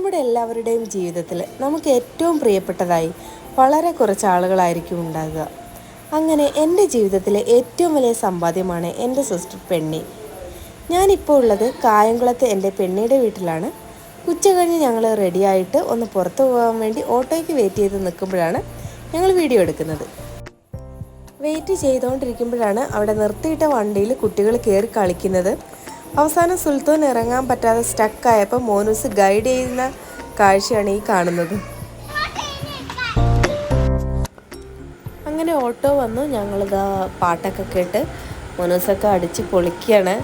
നമ്മുടെ എല്ലാവരുടെയും ജീവിതത്തിൽ നമുക്ക് ഏറ്റവും പ്രിയപ്പെട്ടതായി വളരെ കുറച്ച് ആളുകളായിരിക്കും ഉണ്ടാകുക. അങ്ങനെ എന്റെ ജീവിതത്തിലെ ഏറ്റവും വലിയ സമ്പാദ്യമാണ് എന്റെ സിസ്റ്റർ പെണ്ണി. ഞാനിപ്പോൾ ഉള്ളത് കായംകുളത്ത് എന്റെ പെണ്ണിയുടെ വീട്ടിലാണ്. ഉച്ച കഴിഞ്ഞ് ഞങ്ങൾ റെഡിയായിട്ട് ഒന്ന് പുറത്തു പോകാൻ വേണ്ടി ഓട്ടോയ്ക്ക് വെയിറ്റ് ചെയ്ത് നിൽക്കുമ്പോഴാണ് ഞങ്ങൾ വീഡിയോ എടുക്കുന്നത്. വെയിറ്റ് ചെയ്തുകൊണ്ടിരിക്കുമ്പോഴാണ് അവിടെ നിർത്തിയിട്ട വണ്ടിയിൽ കുട്ടികൾ കയറി കളിക്കുന്നത്. അവസാനം സുൽത്താൻ ഇറങ്ങാൻ പറ്റാതെ സ്റ്റക്കായപ്പോൾ മോനൂസ് ഗൈഡ് ചെയ്യുന്ന കാഴ്ചയാണ് ഈ കാണുന്നത്. അങ്ങനെ ഓട്ടോ വന്നു. ഞങ്ങളിതാ പാട്ടൊക്കെ കേട്ട് മോനൂസൊക്കെ അടിച്ച് പൊളിക്കുകയാണ്.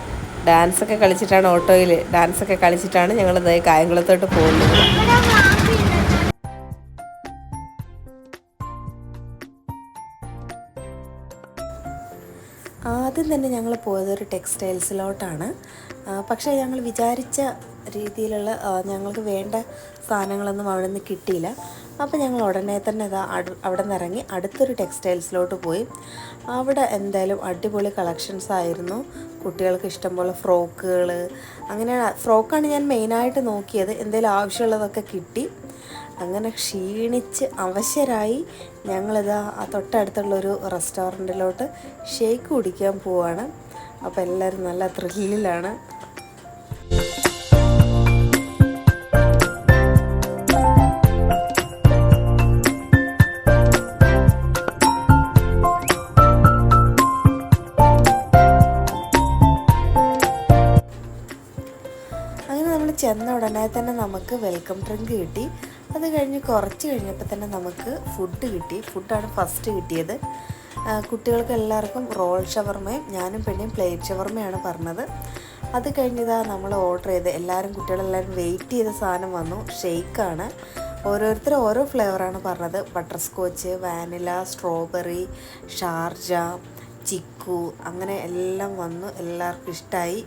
ഡാൻസൊക്കെ കളിച്ചിട്ടാണ് ഓട്ടോയിൽ ഡാൻസൊക്കെ കളിച്ചിട്ടാണ് ഞങ്ങളിത് കായംകുളത്തോട്ട് പോകുന്നത്. ആദ്യം തന്നെ ഞങ്ങൾ പോയത് ഒരു ടെക്സ്റ്റൈൽസിലോട്ടാണ്. പക്ഷേ ഞങ്ങൾ വിചാരിച്ച രീതിയിലുള്ള ഞങ്ങൾക്ക് വേണ്ട സാധനങ്ങളൊന്നും അവിടെ നിന്ന് കിട്ടിയില്ല. അപ്പോൾ ഞങ്ങൾ ഉടനെ തന്നെ അവിടെ നിന്ന് ഇറങ്ങി അടുത്തൊരു ടെക്സ്റ്റൈൽസിലോട്ട് പോയി. അവിടെ എന്തായാലും അടിപൊളി കളക്ഷൻസ് ആയിരുന്നു. കുട്ടികൾക്ക് ഇഷ്ടംപോലെ ഫ്രോക്കുകൾ അങ്ങനെ ഫ്രോക്കാണ് ഞാൻ മെയിനായിട്ട് നോക്കിയത്. എന്തെങ്കിലും ആവശ്യമുള്ളതൊക്കെ കിട്ടി. അങ്ങനെ ക്ഷീണിച്ച് അവശരായി ഞങ്ങളിതാ ആ തൊട്ടടുത്തുള്ള ഒരു റെസ്റ്റോറന്റിലോട്ട് ഷേക്ക് കുടിക്കാൻ പോവാണ്. അപ്പോൾ എല്ലാവരും നല്ല ത്രില്ലിലാണ് ചെന്ന ഉടനെ തന്നെ നമുക്ക് വെൽക്കം ഡ്രിങ്ക് കിട്ടി. അത് കഴിഞ്ഞ് കുറച്ച് കഴിഞ്ഞപ്പോൾ തന്നെ നമുക്ക് ഫുഡ് കിട്ടി. ഫുഡാണ് ഫസ്റ്റ് കിട്ടിയത്. കുട്ടികൾക്ക് എല്ലാവർക്കും റോൾ ഷവർമയും ഞാനും പെണ്ണും പ്ലേറ്റ് ഷവർമയാണ് പറഞ്ഞത്. അത് കഴിഞ്ഞതാ നമ്മൾ ഓർഡർ ചെയ്ത്. എല്ലാവരും കുട്ടികളെല്ലാവരും വെയിറ്റ് ചെയ്ത സാധനം വന്നു. ഷെയ്ക്കാണ് ഓരോരുത്തർ ഓരോ ഫ്ലേവറാണ് പറഞ്ഞത്. Butter scotch vanilla strawberry Sharjah chikoo അങ്ങനെ എല്ലാം വന്നു. എല്ലാവർക്കും ഇഷ്ടമായി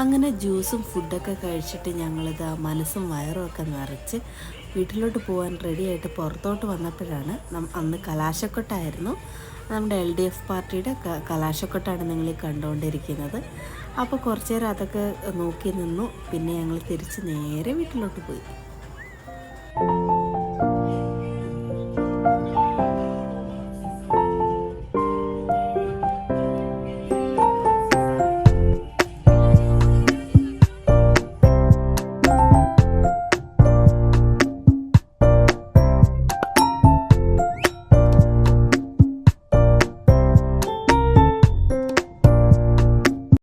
അങ്ങനെ ജ്യൂസും ഫുഡൊക്കെ കഴിച്ചിട്ട് ഞങ്ങളിത് മനസ്സും വയറും ഒക്കെ നിറച്ച് വീട്ടിലോട്ട് പോകാൻ റെഡിയായിട്ട് പുറത്തോട്ട് വന്നപ്പോഴാണ് അന്ന് കലാശക്കൊട്ടായിരുന്നു. നമ്മുടെ എൽ ഡി എഫ് പാർട്ടിയുടെ കലാശക്കൊട്ടാണ് നിങ്ങൾ കണ്ടുകൊണ്ടിരിക്കുന്നത് അപ്പോൾ കുറച്ച് നേരം അതൊക്കെ നോക്കി നിന്നു. പിന്നെ ഞങ്ങൾ തിരിച്ച് നേരെ വീട്ടിലോട്ട് പോയി.